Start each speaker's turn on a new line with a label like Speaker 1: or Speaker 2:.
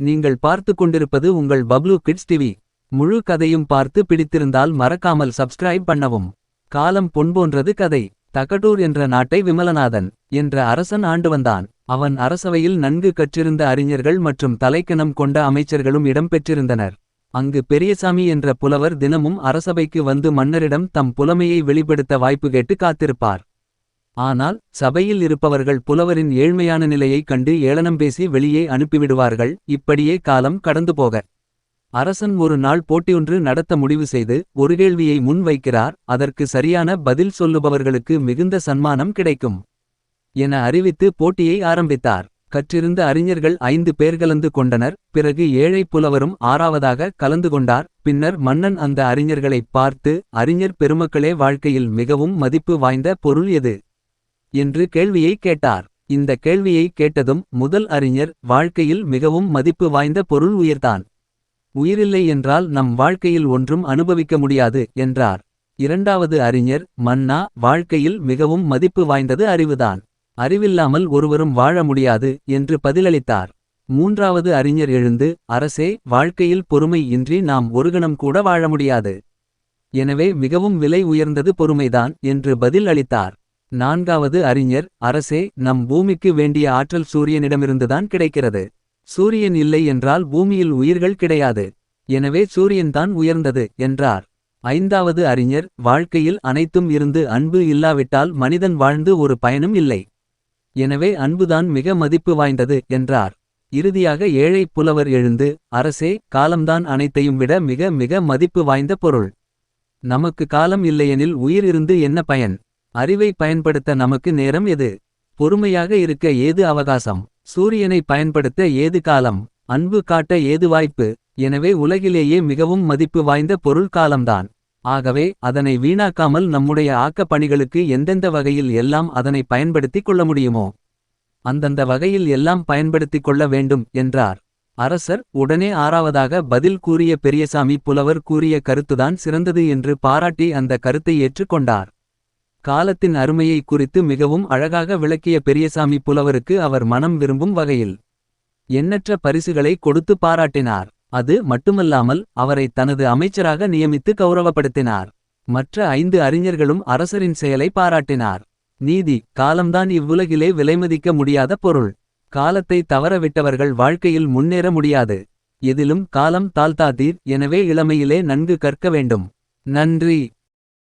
Speaker 1: நீங்கள் பார்த்து கொண்டிருப்பது உங்கள் பப்ளூ கிட்ஸ் டிவி. முழு கதையும் பார்த்து பிடித்திருந்தால் மறக்காமல் சப்ஸ்கிரைப் பண்ணவும். காலம் பொன்போன்றது கதை. தகடூர் என்ற நாட்டை விமலநாதன் என்ற அரசன் ஆண்டு வந்தான். அவன் அரசவையில் நன்கு கற்றிருந்த அறிஞர்கள் மற்றும் தலைக்கணம் கொண்ட அமைச்சர்களும் இடம்பெற்றிருந்தனர். அங்கு பெரியசாமி என்ற புலவர் தினமும் அரசபைக்கு வந்து மன்னரிடம் தம் புலமையை வெளிப்படுத்த வாய்ப்பு கேட்டு காத்திருப்பார். ஆனால் சபையில் இருப்பவர்கள் புலவரின் ஏழ்மையான நிலையைக் கண்டு ஏளனம் பேசி வெளியே அனுப்பிவிடுவார்கள் இப்படியே காலம் கடந்து போக. அரசன் ஒரு நாள் போட்டியொன்று நடத்த முடிவு செய்து ஒரு கேள்வியை முன் வைக்கிறார் அதற்கு சரியான பதில் சொல்லுபவர்களுக்கு மிகுந்த சன்மானம் கிடைக்கும். என அறிவித்து போட்டியை ஆரம்பித்தார். கற்றிருந்த அறிஞர்கள் ஐந்து பேர் கலந்து கொண்டனர் பிறகு ஏழை புலவரும் ஆறாவதாக கலந்து கொண்டார் பின்னர் மன்னன் அந்த அறிஞர்களைப் பார்த்து அறிஞர் பெருமக்களே வாழ்க்கையில் மிகவும் மதிப்பு வாய்ந்த பொருள் எது? என்று கேள்வியை கேட்டார். இந்த கேள்வியை கேட்டதும் முதல் அறிஞர் வாழ்க்கையில் மிகவும் மதிப்பு வாய்ந்த பொருள் உயிர்தான். உயிரில்லை என்றால் நம் வாழ்க்கையில் ஒன்றும் அனுபவிக்க முடியாது என்றார். இரண்டாவது அறிஞர் மன்னா வாழ்க்கையில் மிகவும் மதிப்பு வாய்ந்தது அறிவுதான். அறிவில்லாமல் ஒருவரும் வாழ முடியாது என்று பதிலளித்தார். மூன்றாவது அறிஞர் எழுந்து அரசே வாழ்க்கையில் பொறுமை இன்றி நாம் ஒருகணம் கூட வாழ முடியாது. எனவே மிகவும் விலை உயர்ந்தது பொறுமைதான் என்று பதில் அளித்தார். நான்காவது அறிஞர் அரசே நம் பூமிக்கு வேண்டிய ஆற்றல் சூரியனிடமிருந்துதான் கிடைக்கிறது. சூரியன் இல்லை என்றால் பூமியில் உயிர்கள் கிடையாது. எனவே சூரியன்தான் உயர்ந்தது என்றார். ஐந்தாவது அறிஞர் வாழ்க்கையில் அனைத்தும் இருந்து அன்பு இல்லாவிட்டால் மனிதன் வாழ்ந்து ஒரு பயனும் இல்லை. எனவே அன்புதான் மிக மதிப்பு வாய்ந்தது என்றார். இறுதியாக ஏழை புலவர் எழுந்து அரசே காலம்தான் அனைத்தையும் விட மிக மிக மதிப்பு வாய்ந்த பொருள். நமக்கு காலம் இல்லையெனில் உயிர் இருந்து என்ன பயன்? அறிவை பயன்படுத்த நமக்கு நேரம் எது? பொறுமையாக இருக்க ஏது அவகாசம்? சூரியனை பயன்படுத்த ஏது காலம்? அன்பு காட்ட ஏது வாய்ப்பு? எனவே உலகிலேயே மிகவும் மதிப்பு வாய்ந்த பொருள் காலம்தான். ஆகவே அதனை வீணாக்காமல் நம்முடைய ஆக்கப் பணிகளுக்கு எந்தெந்த வகையில் எல்லாம் அதனை பயன்படுத்திக் கொள்ள முடியுமோ? அந்தந்த வகையில் எல்லாம் பயன்படுத்திக் கொள்ள வேண்டும் என்றார். அரசர் உடனே ஆறாவதாக பதில் கூறிய பெரியசாமி புலவர் கூறிய கருத்துதான் சிறந்தது என்று பாராட்டி அந்த கருத்தை ஏற்றுக்கொண்டார். காலத்தின் அருமையை குறித்து மிகவும் அழகாக விளக்கிய பெரியசாமி புலவருக்கு அவர் மனம் விரும்பும் வகையில் எண்ணற்ற பரிசுகளை கொடுத்து பாராட்டினார். அது மட்டுமல்லாமல் அவரை தனது அமைச்சராக நியமித்து கௌரவப்படுத்தினார். மற்ற ஐந்து அறிஞர்களும் அரசரின் செயலை பாராட்டினார். நீதி காலம்தான் இவ்வுலகிலே விலைமதிக்க முடியாத பொருள். காலத்தை தவறவிட்டவர்கள் வாழ்க்கையில் முன்னேற முடியாது. எதிலும் காலம் தாழ்த்தாதீர் எனவே இளமையிலே நன்கு கற்க வேண்டும். நன்றி.